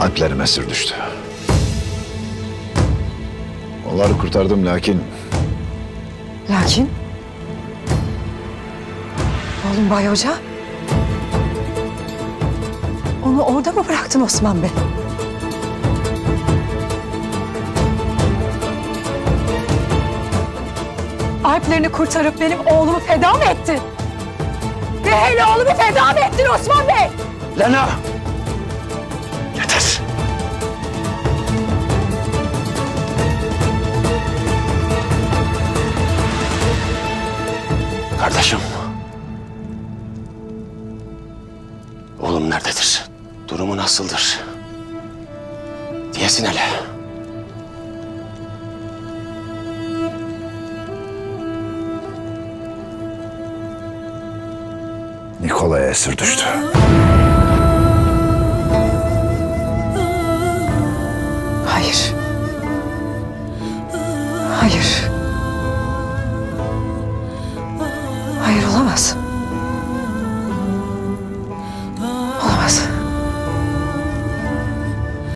Alplerim esir düştü. Onları kurtardım lakin Lakin... Oğlum Bay Hoca... Onu orada mı bıraktın Osman Bey? Alplerini kurtarıp benim oğlumu feda mı ettin? Ve hele oğlumu feda mı ettin Osman Bey? Lena! Kardeşim. Oğlum nerededir? Durumu nasıldır? Diyesin hele. Nikola'ya esir düştü. Hayır. Hayır. Olamaz.